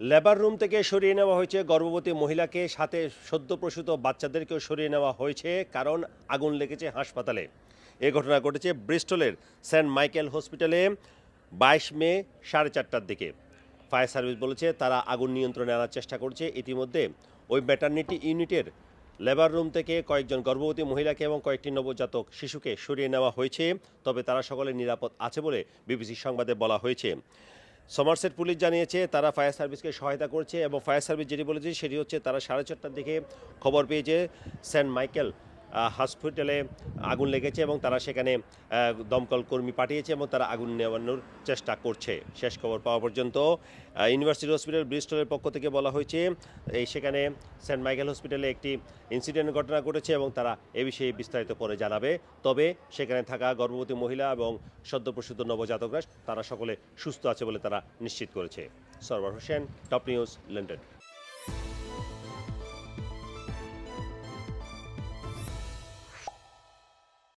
Labour room থেকে সরিয়ে নেওয়া হয়েছে। গর্ভবতী মহিলাকে সাথে সদ্য প্রসূত বাচ্চাদেরকেও সরিয়ে নেওয়া হয়েছে, কারণ আগুন লেগেছে হাসপাতালে। এ ঘটনা ঘটেছে ব্রিস্টলের সেন্ট মাইকেল হসপিটালে বাইশ মে সাড়ে চারটার দিকে। ফায়ার সার্ভিস বলেছে, তারা আগুন নিয়ন্ত্রণে আনার চেষ্টা করছে। ইতিমধ্যে ওই ম্যাটার্নিটি ইউনিটের লেবার রুম থেকে কয়েকজন গর্ভবতী মহিলাকে এবং কয়েকটি নবজাতক শিশুকে সরিয়ে নেওয়া হয়েছে। তবে তারা সকলে নিরাপদ আছে বলে বিবিসি সংবাদে বলা হয়েছে। সমারসেট পুলিশ জানিয়েছে, তারা ফায়ার সার্ভিসকে সহায়তা করছে এবং ফায়ার সার্ভিস যেটি বলেছে, সেটি হচ্ছে তারা সাড়ে চারটার দিকে খবর পেয়েছে সেন্ট মাইকেল হসপিটালে আগুন লেগেছে এবং তারা সেখানে দমকল কর্মী পাঠিয়েছে এবং তারা আগুন নেওয়ানোর চেষ্টা করছে। শেষ খবর পাওয়া পর্যন্ত ইউনিভার্সিটি হসপিটাল ব্রিস্টলের পক্ষ থেকে বলা হয়েছে, এই সেখানে সেন্ট মাইকেল হসপিটালে একটি ইনসিডেন্ট ঘটনা ঘটেছে এবং তারা এ বিষয়ে বিস্তারিত পরে জানাবে। তবে সেখানে থাকা গর্ভবতী মহিলা এবং সদ্যপ্রসূত নবজাতকরা, তারা সকলে সুস্থ আছে বলে তারা নিশ্চিত করেছে। Sarwar Hossain top news London